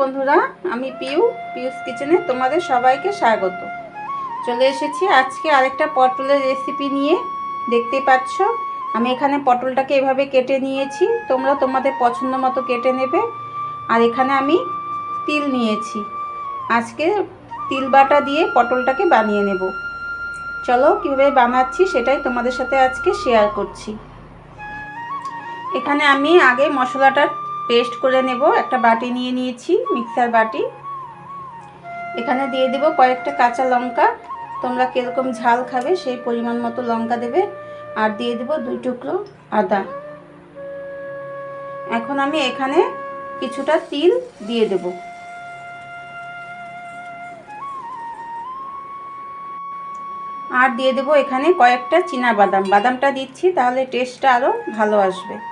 বন্ধুরা, আমি পিউ, পিউস কিচেনে তোমাদের সবাইকে স্বাগত। চলে এসেছি আজকে আরেকটা পটলের রেসিপি নিয়ে। দেখতেই পাচ্ছ, আমি এখানে পটলটাকে এভাবে কেটে নিয়েছি। তোমরা তোমাদের পছন্দ মতো কেটে নেবে। আর এখানে আমি তিল নিয়েছি। আজকে তিল বাটা দিয়ে পটলটাকে বানিয়ে নেব। চলো কীভাবে বানাচ্ছি সেটাই তোমাদের সাথে আজকে শেয়ার করছি। এখানে আমি আগে মশলাটা পেস্ট করে নেব। একটা বাটি নিয়ে নিয়েছি, মিক্সার বাটি। এখানে দিয়ে দেব কয়েকটা কাঁচা লঙ্কা। তোমরা কীরকম ঝাল খাবে সেই পরিমাণ মতো লঙ্কা দেবে। আর দিয়ে দেব দুই টুকরো আদা। এখন আমি এখানে কিছুটা তিল দিয়ে দেব। আর দিয়ে দেব এখানে কয়েকটা চীনা বাদাম। বাদামটা দিচ্ছি, তাহলে টেস্টটা আরও ভালো আসবে।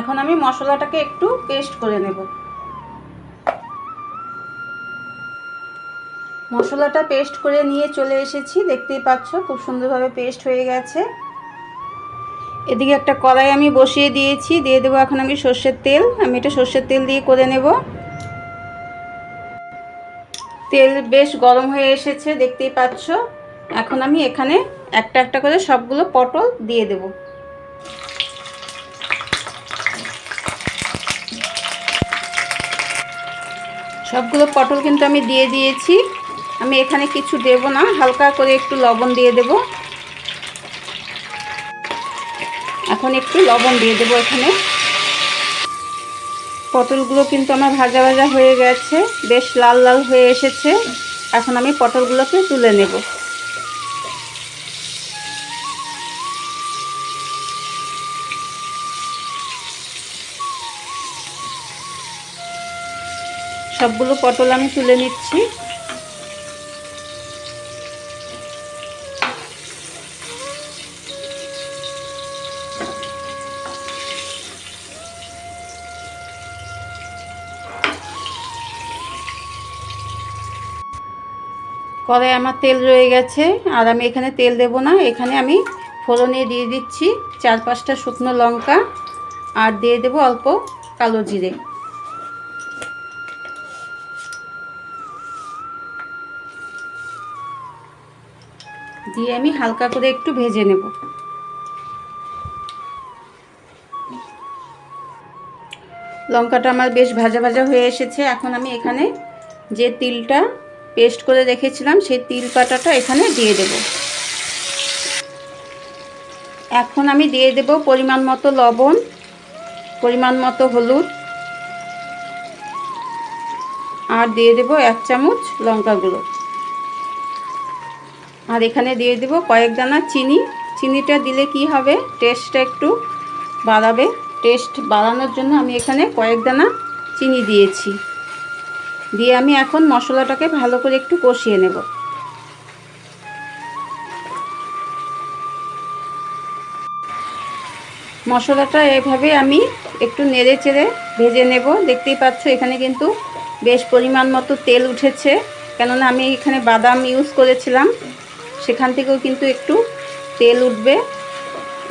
এখন আমি মশলাটাকে একটু পেস্ট করে নেব। মশলাটা পেস্ট করে নিয়ে চলে এসেছি, দেখতেই পাচ্ছ খুব সুন্দরভাবে পেস্ট হয়ে গেছে। এদিকে একটা কড়াই আমি বসিয়ে দিয়েছি, দিয়ে দেবো এখন আমি সর্ষের তেল, আমি এটা সর্ষের তেল দিয়ে করে নেব। তেল বেশ গরম হয়ে এসেছে, দেখতেই পাচ্ছ। এখন আমি এখানে একটা একটা করে সবগুলো পটল দিয়ে দেবো। সবগুলো পটল কিন্তু আমি দিয়ে দিয়েছি। আমি এখানে কিছু দেব না, হালকা করে একটু লবণ দিয়ে দেব। এখন একটু লবণ দিয়ে দেব এখানে। পটলগুলো কিন্তু আমার ভাজা ভাজা হয়ে গেছে, বেশ লাল লাল হয়ে এসেছে। এখন আমি পটলগুলোকে তুলে নেব। সবগুলো পটল আমি তুলে নিচ্ছি। কড়াই আমার তেল রয়ে গেছে, আর আমি এখানে তেল দেব না। এখানে আমি ফোড়নে দিয়ে দিচ্ছি চার পাঁচটা শুকনো লঙ্কা, আর দিয়ে দেব অল্প কালো জিরে। দিয়ে আমি হালকা করে একটু ভেজে নেব। লঙ্কাটা আমার বেশ ভাজা ভাজা হয়ে এসেছে। এখন আমি এখানে যে তিলটা পেস্ট করে রেখেছিলাম, সেই তিল পাটাটা এখানে দিয়ে দেব। এখন আমি দিয়ে দেব পরিমাণ মতো লবণ, পরিমাণ মতো হলুদ, আর দিয়ে দেব এক চামচ লঙ্কা গুঁড়ো আর এখানে দিয়ে দেব কয়েক দানা চিনি। চিনিটা দিলে কি হবে? টেস্টটা একটু বাড়াবে। টেস্ট বাড়ানোর জন্য আমি এখানে কয়েক দানা চিনি দিয়েছি। দিয়ে আমি এখন মশলাটাকে ভালো করে একটু কষিয়ে নেব। মশলাটা এভাবে আমি একটু নেড়ে চেড়ে ভেজে নেব। দেখতেই পাচ্ছ, এখানে কিন্তু বেশ পরিমাণ মতো তেল উঠেছে। কেননা আমি এখানে বাদাম ইউজ করেছিলাম। সেখান থেকেও কিন্তু একটু তেল উঠবে।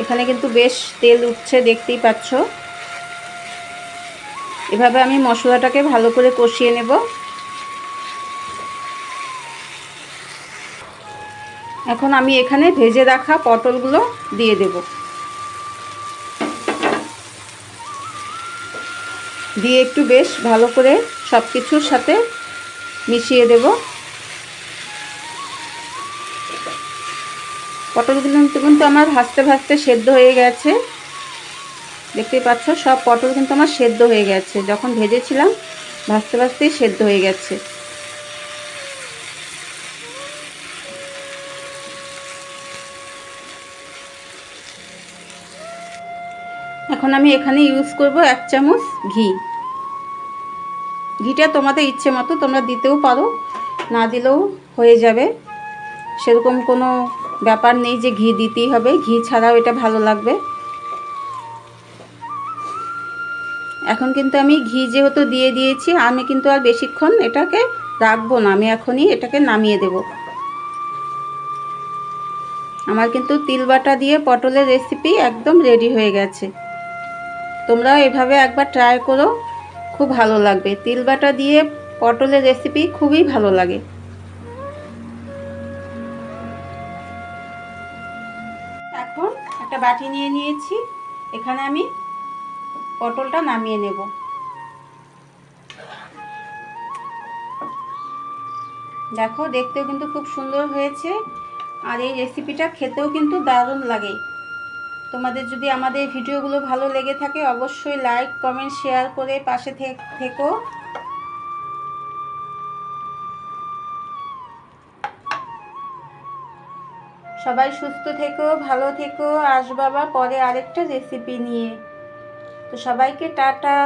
এখানে কিন্তু বেশ তেল উঠছে, দেখতেই পাচ্ছ। এভাবে আমি মশলাটাকে ভালো করে কষিয়ে নেব। এখন আমি এখানে ভেজে রাখা পটলগুলো দিয়ে দেব। দিয়ে একটু বেশ ভালো করে সব কিছুর সাথে মিশিয়ে দেবো। পটলগুলো কিন্তু আমার ভাজতে ভাজতে সেদ্ধ হয়ে গেছে। দেখতেই পাচ্ছ, সব পটল কিন্তু আমার সেদ্ধ হয়ে গেছে। যখন ভেজেছিলাম, ভাজতে ভাজতেই সেদ্ধ হয়ে গেছে। এখন আমি এখানে ইউজ করব এক চামচ ঘি। ঘিটা তোমাদের ইচ্ছে মতো তোমরা দিতেও পারো, না দিলেও হয়ে যাবে। সেরকম কোনো ব্যাপার নেই যে ঘি দিতেই হবে, ঘি ছাড়াও এটা ভালো লাগবে। এখন কিন্তু আমি ঘি যেহেতু দিয়ে দিয়েছি, আমি কিন্তু আর বেশিক্ষণ এটাকে রাখব না, আমি এখনই এটাকে নামিয়ে দেব। আমার কিন্তু তিল বাটা দিয়ে পটলের রেসিপি একদম রেডি হয়ে গেছে। তোমরাও এভাবে একবার ট্রাই করো, খুব ভালো লাগবে। তিল বাটা দিয়ে পটলের রেসিপি খুবই ভালো লাগে। একটা বাটি নিয়ে নিয়েছি। এখানে আমি পটলটা নামিয়ে নেব। দেখো, দেখতেও কিন্তু খুব সুন্দর হয়েছে। আর এই রেসিপিটা খেতেও কিন্তু দারুণ লাগে। তোমাদের যদি আমাদের ভিডিওগুলো ভালো লেগে থাকে, অবশ্যই লাইক কমেন্ট শেয়ার করে পাশে থেকো। সবাই সুস্থ থেকো ভালো থেকো। আসবাবা পরে আরেকটা রেসিপি নিয়ে। তো সবাইকে টাটা।